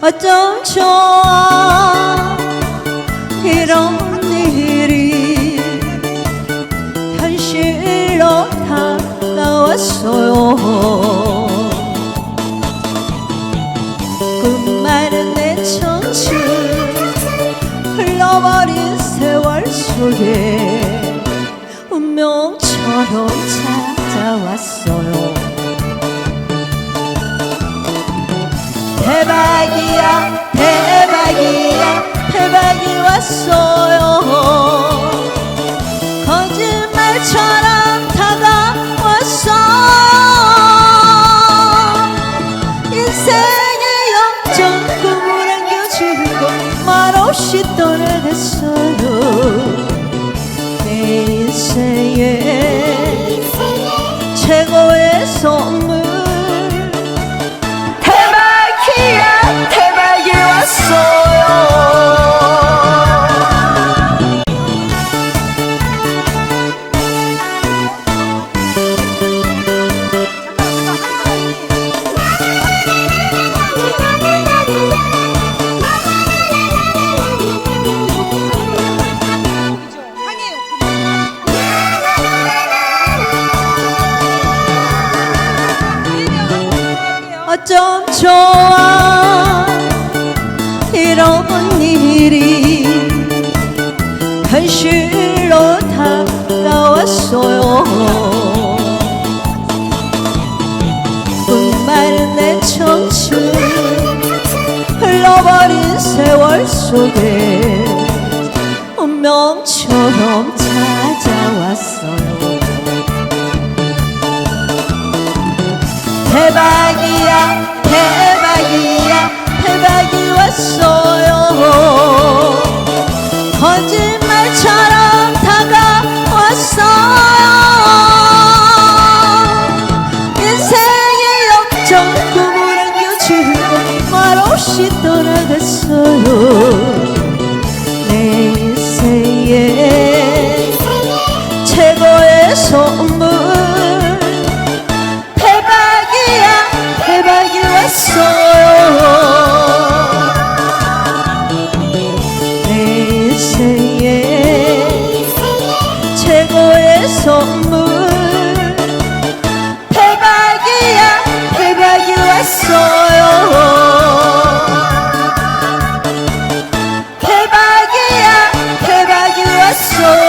어쩜 좋아 이런 일이 현실로 다가왔어요. 꿈많은 내 청춘 흘러버린 세월 속에 운명처럼 찾아왔어 대박이 왔어요. 거짓말처럼 다가왔어. 인생의 역전 꿈을 안겨주고 말없이 떠나갔어요. 내 인생의 어쩜 좋아. 이런 일이 현실로 다가왔어요. 꿈마른 내 청춘 흘러버린 세월 속에 운명처럼 거짓말처럼 다가왔어요. 인생의 역전 꿈을 안겨주고 말없이 떠나갔어요 선물. 대박이야 대박이 왔어요. 대박이야 대박이 왔어요